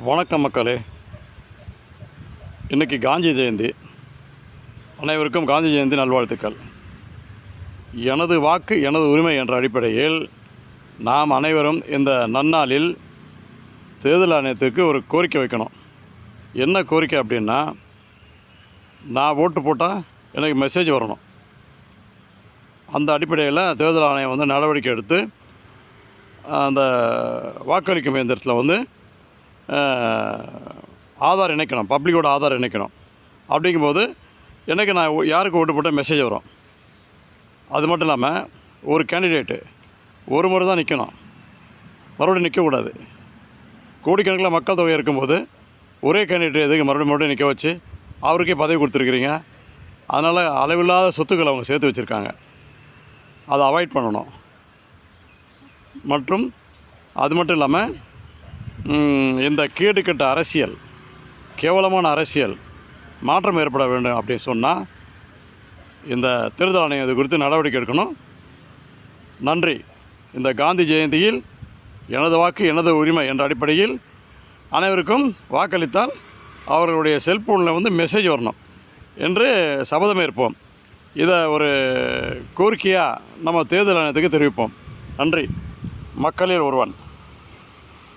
வணக்கம் மக்களே. இன்றைக்கி காந்தி ஜெயந்தி. அனைவருக்கும் காந்தி ஜெயந்தி நல்வாழ்த்துக்கள். எனது வாக்கு எனது உரிமை என்ற அடிப்படையில் நாம் அனைவரும் இந்த நன்னாளில் தேர்தல் ஆணையத்துக்கு ஒரு கோரிக்கை வைக்கணும். என்ன கோரிக்கை அப்படின்னா நான் ஓட்டு போட்டால் எனக்கு மெசேஜ் வரணும். அந்த அடிப்படையில் தேர்தல் ஆணையம் வந்து நடவடிக்கை எடுத்து அந்த வாக்களிக்கும் இயந்திரத்தில் வந்து ஆதார் இணைக்கணும் பப்ளிக்கோட ஆதார் இணைக்கணும். அப்படிங்கும்போது எனக்கு நான் யாருக்கு ஓட்டு போட்டால் மெசேஜ் வரும். அது மட்டும் இல்லாமல் ஒரு கேண்டிடேட்டு ஒரு முறை தான் நிற்கணும் மறுபடியும் நிற்கக்கூடாது கோடிக்கணக்கில் மக்கள் தொகை இருக்கும்போது ஒரே கேண்டிடேட் எதுக்கு மறுபடியும் மறுபடியும் நிற்க வச்சு அவருக்கே பதவி கொடுத்துருக்குறீங்க. அதனால் அளவில்லாத சொத்துக்களை அவங்க சேர்த்து வச்சுருக்காங்க. அதை அவாய்ட் பண்ணணும். மற்றும் அது மட்டும் இல்லாமல் இந்த கேடுக்கட்ட அரசியல் கேவலமான அரசியல் மாற்றம் ஏற்பட வேண்டும் அப்படின்னு சொன்னால் இந்த தேர்தல் ஆணையம் இது குறித்து நடவடிக்கை எடுக்கணும். நன்றி. இந்த காந்தி ஜெயந்தியில் எனது வாக்கு எனது உரிமை என்ற அடிப்படையில் அனைவருக்கும் வாக்களித்தால் அவர்களுடைய செல்ஃபோனில் வந்து மெசேஜ் வரணும் என்று சபதம் ஏற்போம். இதை ஒரு கோரிக்கையாக நம்ம தேர்தல் ஆணையத்துக்கு தெரிவிப்போம். நன்றி. மக்களில் ஒருவன்.